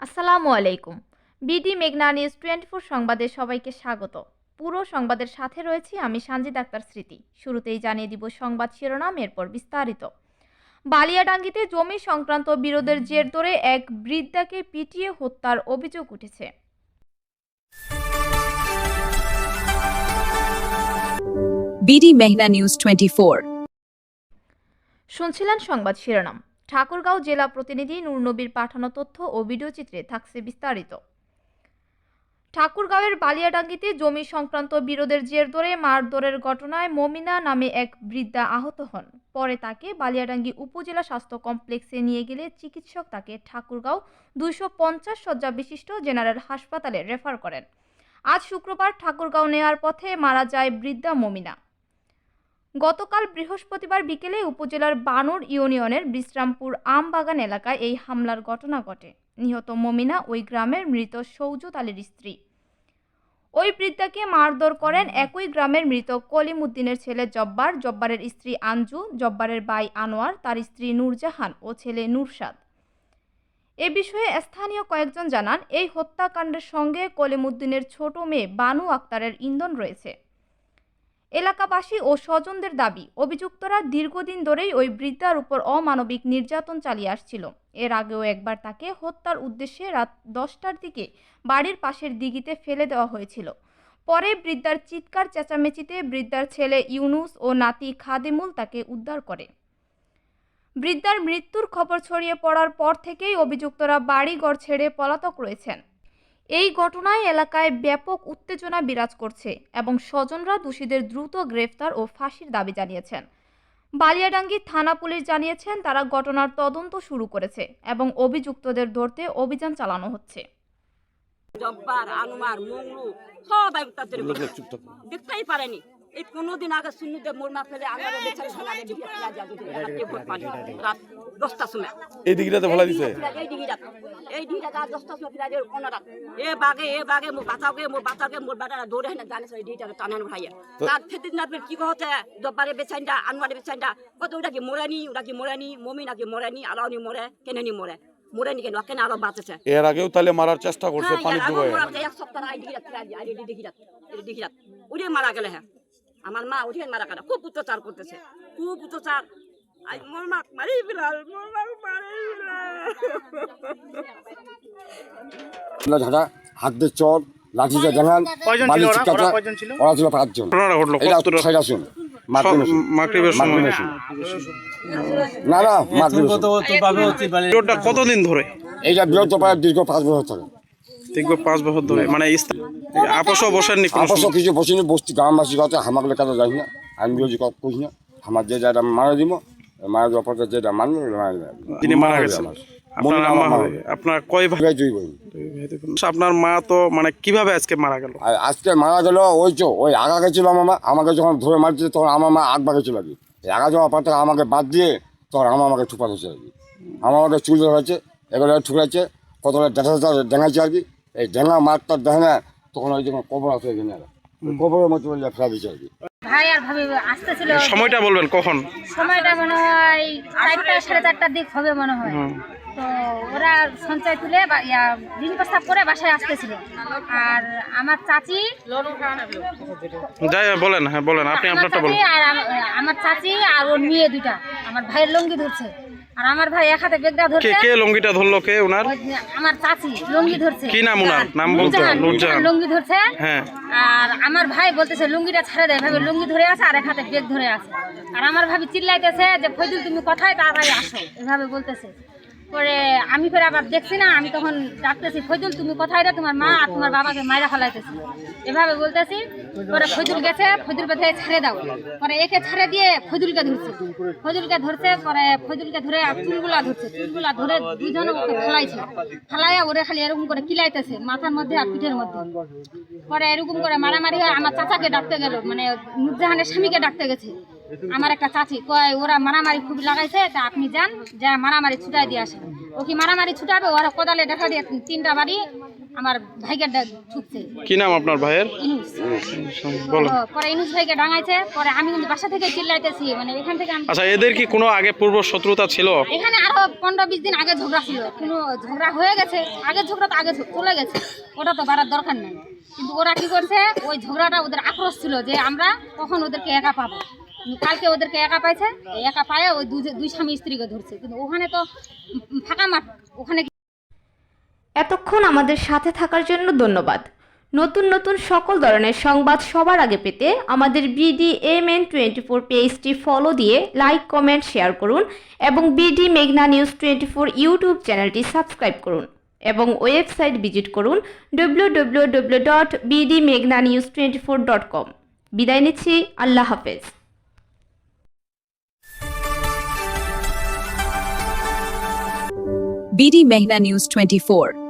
আসসালামু আলাইকুম। বিডি মেঘনা নিউজ টোয়েন্টি ফোর সংবাদে সবাইকে স্বাগত। পুরো সংবাদের সাথে রয়েছি আমি সানজিদ আক্তার স্মৃতি। শুরুতেই জানিয়ে দিব সংবাদ শিরোনাম এরপর বিস্তারিত। বালিয়াডাঙ্গিতে জমি সংক্রান্ত বিরোধের জের ধরে এক বৃদ্ধাকে পিটিয়ে হত্যার অভিযোগ উঠেছে। বিডি মেঘনা নিউজ টোয়েন্টি ফোর শুনছিলেন সংবাদ শিরোনাম। ঠাকুরগাঁও জেলা প্রতিনিধি নূরনবীর পাঠানো তথ্য ও ভিডিওচিত্রে থাকছে বিস্তারিত। ঠাকুরগাঁওয়ের বালিয়াডাঙ্গিতে জমি সংক্রান্ত বিরোধের জের ধরে মারধরের ঘটনায় মমিনা নামে এক বৃদ্ধা আহত হন। পরে তাকে বালিয়াডাঙ্গি উপজেলা স্বাস্থ্য কমপ্লেক্সে নিয়ে গেলে চিকিৎসক তাকে ঠাকুরগাঁও দুইশো পঞ্চাশ শয্যা বিশিষ্ট জেনারেল হাসপাতালে রেফার করেন। আজ শুক্রবার ঠাকুরগাঁও নেওয়ার পথে মারা যায় বৃদ্ধা মমিনা। গতকাল বৃহস্পতিবার বিকেলে উপজেলার বানর ইউনিয়নের বিশ্রামপুর আমবাগান এলাকায় এই হামলার ঘটনা ঘটে। নিহত মমিনা ওই গ্রামের মৃত সৌজত আলীর স্ত্রী। ওই বৃদ্ধাকে মারধর করেন একই গ্রামের মৃত কলিমুদ্দিনের ছেলে জব্বার। জব্বারের স্ত্রী আঞ্জু, জব্বারের বাই আনোয়ার, তার স্ত্রী নূরজাহান ও ছেলে নূরসাদ এ বিষয়ে স্থানীয় কয়েকজন জানান, এই হত্যাকাণ্ডের সঙ্গে কলিমুদ্দিনের ছোট মেয়ে বানু আক্তারের ইন্ধন রয়েছে। এলাকাবাসী ও স্বজনদের দাবি, অভিযুক্তরা দীর্ঘদিন ধরেই ওই বৃদ্ধার উপর অমানবিক নির্যাতন চালিয়ে আসছিল। এর আগেও একবার তাকে হত্যার উদ্দেশ্যে রাত দশটার দিকে বাড়ির পাশের দিঘিতে ফেলে দেওয়া হয়েছিল। পরে বৃদ্ধার চিৎকার চেঁচামেচিতে বৃদ্ধার ছেলে ইউনুস ও নাতি খাদেমুল তাকে উদ্ধার করে। বৃদ্ধার মৃত্যুর খবর ছড়িয়ে পড়ার পর থেকেই অভিযুক্তরা বাড়িঘর ছেড়ে পলাতক রয়েছেন। এই ঘটনায় এলাকায় ব্যাপক উত্তেজনা বিরাজ করছে এবং স্বজনরা দোষীদের দ্রুত গ্রেফতার ও ফাঁসির দাবি জানিয়েছেন। বালিয়াডাঙ্গি থানা পুলিশ জানিয়েছেন তারা ঘটনার তদন্ত শুরু করেছে এবং অভিযুক্তদের ধরতে অভিযান চালানো হচ্ছে। জব্বার আনুমার মংলু সবাই দেখতেই পারেনি। এই কোনোদিন আগে সুন্নিতে মোর মা ফেলে বেচারি রাতে দশটার সময় এই দিকটাতে ফেলা দিছে। এই দিঘিটা। এই দিঘিটা রাত দশটার সময় ফেলা কোন রাত এ বাগে এ বাগে মোর বাঁচাওকে মোর বাঁচাওকে মোর বাটারা দৌড়ে হেনে জানিস এই দিঘিটা টানেন ভাইয়া। তার ফেদিন না কি হতে জব্বারে বেচাইনটা আনোয়ারে বেচাইনটা। কত ওটা কি মরেনি ওটা কি মরেনি মমি নাকি মরেনি আলাউনি মরে কেনেনি মরে? মরেনি কেন? কেন আরও বাঁচেছে? এর আগেও তাহলে মারার চেষ্টা করছে হ্যাঁ, পানি মারা এক সপ্তাহ আগে। উড়ে মারা গেলে হ্যাঁ। আমার মা উঠে মারা গেল। খুব অত্যাচার করতেছে। খুব অত্যাচার। আই মোর মা মারি ফেলাল মোর মা মারি ফেলাল। ঝাঁটা হাত দিয়ে চর লাঠি জানান বালি চিৎকাটা ওরা ছিল? পাঁচজন। এটা ছয়টা শুন মাতৃ মাগরিবের সময় না না কতদিন ধরে? এইটা বিরত প্রায় দীর্ঘ পাঁচ বছর থাকে দীর্ঘ পাঁচ বছর ধরে মানে আপসও বসেননি? কিছু বসিনি বসতি গ্রামবাসী কথা হামাক লেখাতে যাই না। আমি করি না? আমার যে মারা দিব মারা দেওয়ার পর যেটা মানবে মারা গেছেন। আপনার হবে আপনার কয় ভাই? তুই বলি আপনার মা তো মানে কীভাবে আজকে মারা গেল? আজকে মারা গেল ওই তো ওই আগা গেছিল আমার মা আমাকে যখন ধরে মারছে তখন আমার মা আগ বাগেছিল আর কি আগা যাওয়ার পর থেকে আমাকে বাদ দিয়ে তখন আমার আমাকে ঠুপা ধরছে আর কি। আমার আমাকে চুল ধরেছে এবারে ঠুকাচ্ছে কতটা ডেঙাইছে আর কি। এই ডেঙা মারটা দেখে না তখন ওই যখন কবর আছে এখানে কবরের মতো বলে ফেলা দিচ্ছে ভাই আর ভাবি আসতেছিল। সময়টা বলবেন কখন? সময়টা মনে হয় চারটা সাড়ে চারটার দিক হবে মনে হয়। তো ওরা সঞ্চয় তুলে বা- ঋণ প্রস্তাব করে বাসায় আসতেছিল। আর আমার চাচি যাই বলেন হ্যাঁ বলেন আপনি আপনারটা চাচি বলেন। আর আমার চাচি আর ওর মেয়ে দুইটা। আমার ভাইয়ের লঙ্গি ধরছে। আর আমার ভাই এক হাতে বেগটা ধরছে। কে লঙ্গিটা ধরলো? কে ওনার? আমার চাচি লুঙ্গি ধরছে। কি নাম ওনার? নাম বলতো, নূরজাহান, লুঙ্গি ধরছে। হ্যাঁ। আর আমার ভাই বলতেছে লুঙ্গিটা ছেড়ে দেয় ভাবে লুঙ্গি ধরে আছে আর এক হাতে বেগ ধরে আছে। আর আমার ভাবি চিল্লাইতেছে যে ফৈদুল তুমি কোথায় তাড়াতাড়ি আসো। এভাবে বলতেছে। পরে আমি ফের আবার দেখছি না, আমি তখন ডাকতেছি ফৈদুল তুমি কোথায় রে? তোমার মা আর তোমার বাবাকে মায়েরা ফেলাইতেছি। এভাবে বলতেছি, পরে ফৈদুল গেছে ফৈদুল বেঁধে ছেড়ে দাও। পরে একে ছেড়ে দিয়ে ফৈদুলকে ধরছে। ফৈদুলকে ধরছে, পরে ফৈদুলকে ধরে চুলগুলা ধরছে। চুলগুলা ধরে দুজনে ওকে ফেলাইছে। ফেলাইয়া ওরে খালি এরকম করে কিলাইতেছে, মাথার মধ্যে আর পিঠের মধ্যে। পরে এরকম করে মারামারি হয়। আমার চাচাকে ডাকতে গেল মানে নুরজাহানের স্বামীকে ডাকতে গেছে। আমার একটা চাচি কয় ওরা মারামারি খুব লাগাইছে তা আপনি যান যা মারামারি ছুটাই দিয়ে আসেন। ও কি মারামারি ছুটাবে? ওরা কোদালে দেখা দিয়ে তিনটা বাড়ি আমার ভাইকে ঠুকছে কি নাম আপনার ভাইয়ের? বলো পরে ইনুস ভাইকে ডাঙাইছে পরে আমি কিন্তু বাসা থেকে চিল্লাইতেছি মানে এখান থেকে আচ্ছা এদের কি কোনো আগে পূর্ব শত্রুতা ছিল? এখানে আরও পনেরো বিশ দিন আগে ঝগড়া ছিল। কোনো ঝগড়া হয়ে গেছে আগে ঝগড়া তো আগে চলে গেছে। ওটা তো বাড়ার দরকার নেই। কিন্তু ওরা কি করছে ওই ঝগড়াটা ওদের আক্রোশ ছিল যে আমরা কখন ওদেরকে একা পাবো। কালকে ওদেরকে একা পাইছে। একা পায়ে ওই দুই স্বামী স্ত্রীকে ধরছে। কিন্তু ওখানে তো ফাঁকা মাঠ। ওখানে এতক্ষণ আমাদের সাথে থাকার জন্য ধন্যবাদ। নতুন নতুন সকল ধরনের সংবাদ সবার আগে পেতে আমাদের BD M N twenty four পেজটি ফলো দিয়ে লাইক কমেন্ট শেয়ার করুন এবং বিডি মেঘনা নিউজ টোয়েন্টি ফোর ইউটিউব চ্যানেলটি সাবস্ক্রাইব করুন এবং ওয়েবসাইট ভিজিট করুন W W W dot BD মেঘনা news twenty four dot com বিদায় নিচ্ছি। আল্লাহ হাফেজ। बीडी मेहना न्यूज़ 24